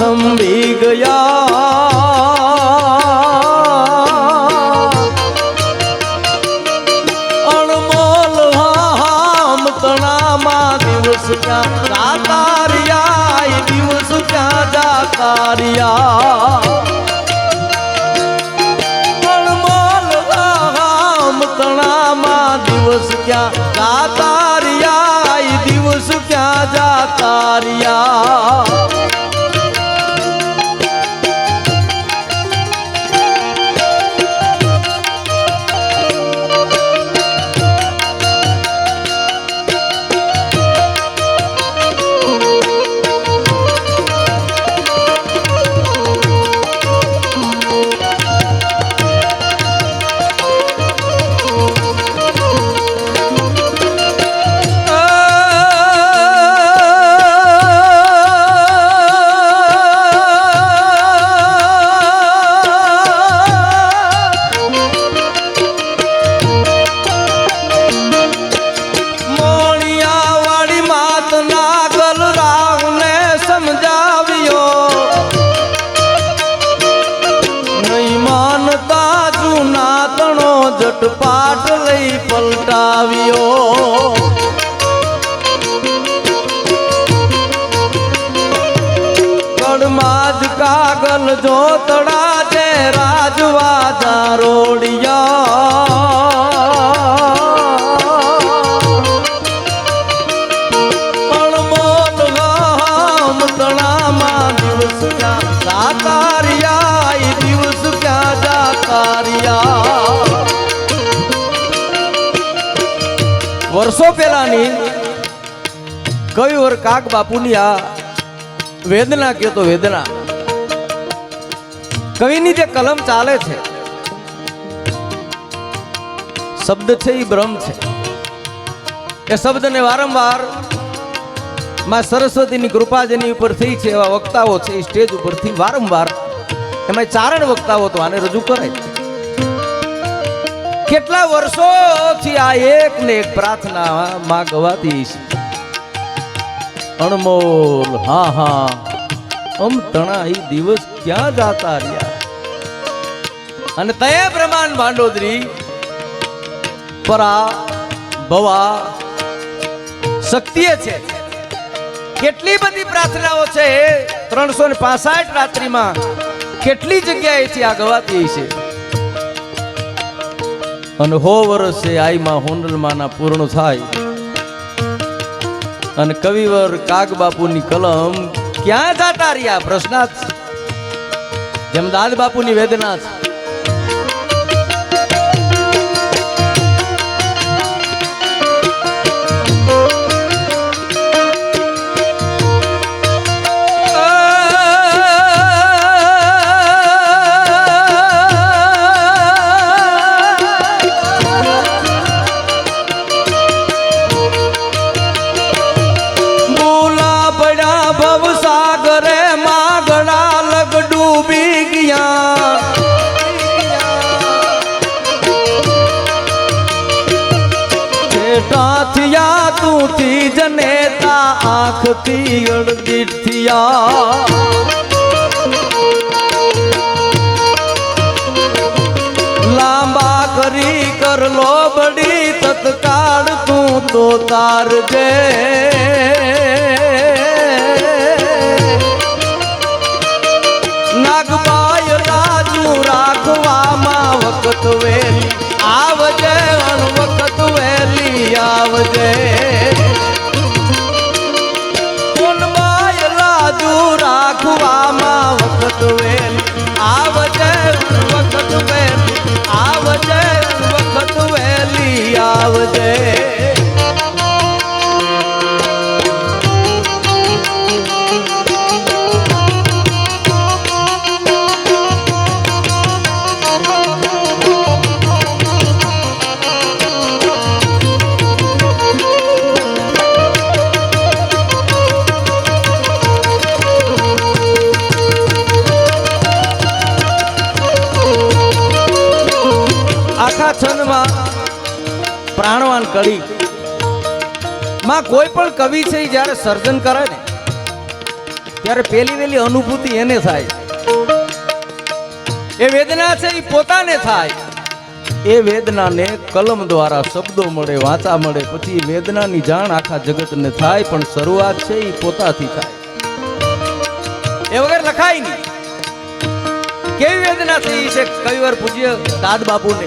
થંભી ગયા. અણમોલ હામ તણામાં દિવસ ક્યાં જાતારિયા એ દિવસ ક્યાં જાતારિયા અણમોલ જટપાટ લઈ પલટાવ્યો. કણમાં જ કાગલ જોતડા છે રાજવાજા રોડિયા વર્ષો કવિવર કાક બાપુની વેદના કયો તો વેદના કવિની જે કલમ ચાલે છે, શબ્દ છે એ બ્રહ્મ છે એ શબ્દને વારંવારમાં સરસ્વતીની કૃપા જેની ઉપર થઈ છે એવા વક્તાઓ છે એ સ્ટેજ ઉપરથી વારંવાર એમાં ચારણ વક્તાઓ તો આને રજૂ કરે છે. કેટલા વર્ષોથી આ એક ને એક પ્રાર્થના માં ગવાતી છે? અણમોલ, હા હા. અમ તણા એ દિવસ ક્યાં જાતા રહ્યા? અને તે પ્રમાણ ભાંડોદરી પરા, ભવા શક્તિએ છે. કેટલી બધી પ્રાર્થનાઓ છે ત્રણસો ને પાસઠ રાત્રિમાં. કેટલી જગ્યાએથી આ ગવાતી છે? અને હો વર્ષે આઈમાં હોનલમાના પૂર્ણ થાય અને કવિવર કાગ બાપુની કલમ ક્યાં જાતા રહ્યા પ્રશ્નાર્થ. જેમ દાદ બાપુની વેદના છે તું થી જનેતા આંખથી અડદીટ થયા. લાંબા કરી કર લો બડી તત્કાળ તું તો તારજે. નાગબાય આવજે કડી માં કોઈ પણ કવિ છે જ્યારે સર્જન કરે ને, ત્યારે પેલી વેલી અનુભૂતિ એને થાય. એ વેદના છે એ પોતાને થાય. એ વેદનાને કલમ દ્વારા શબ્દો મળે, વાંચા મળે, પછી વેદનાની જાણ આખા જગતને થાય, પણ શરૂઆત છે એ પોતાથી થાય. એ વગર લખાય નહીં. કેવી વેદના થઈ છે? કવિવાર પૂજ્ય દાદ બાપુને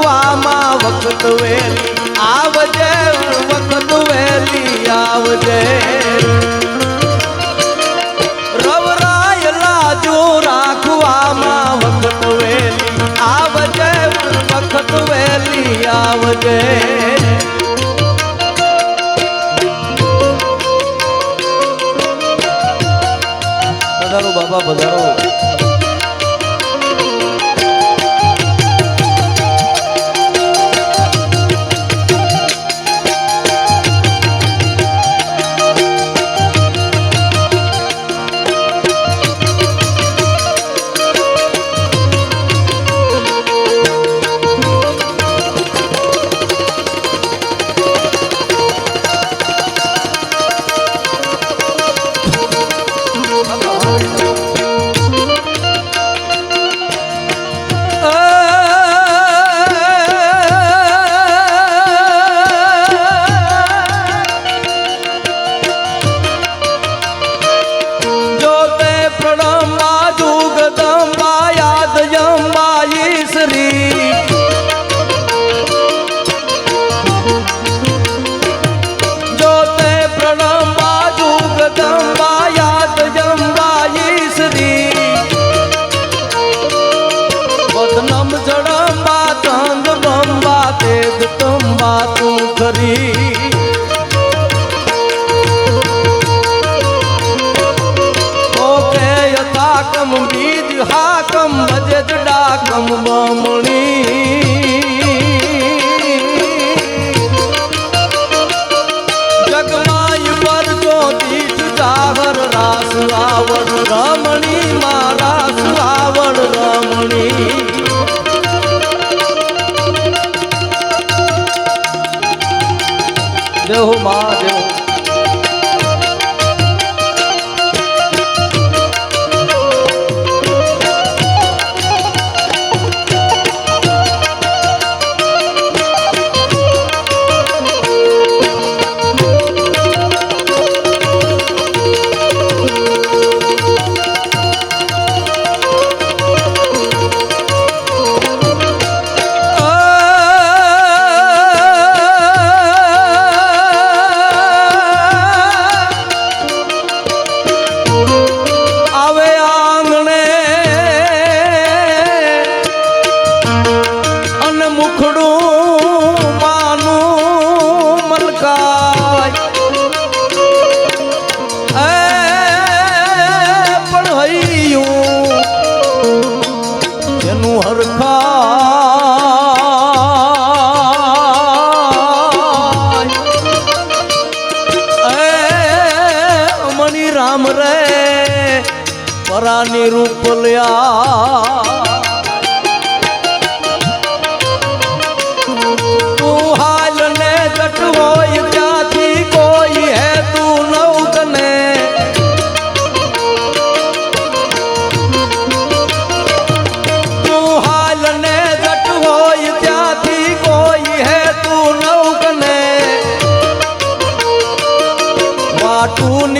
રાખવામાં વખત વેલી, આવજે, વખત વેલી, આવજે. રવરાય લાજુ રાખવામાં વખત વેલી, આવજે, વખત વેલી, આવજે. ખરી ઓકે યથાકમ બીજ હાકમ ભજે ડાકમ બમણી. 呀。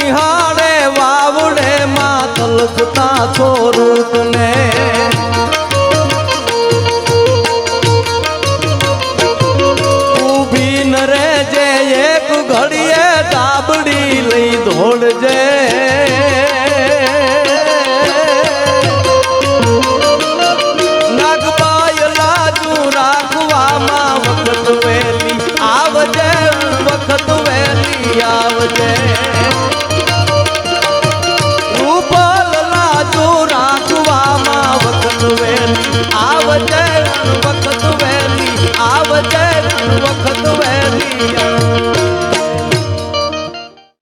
નિહાળે વાવડે માં તલસતા છોરું રૂપને রক্ষত বেদিয়া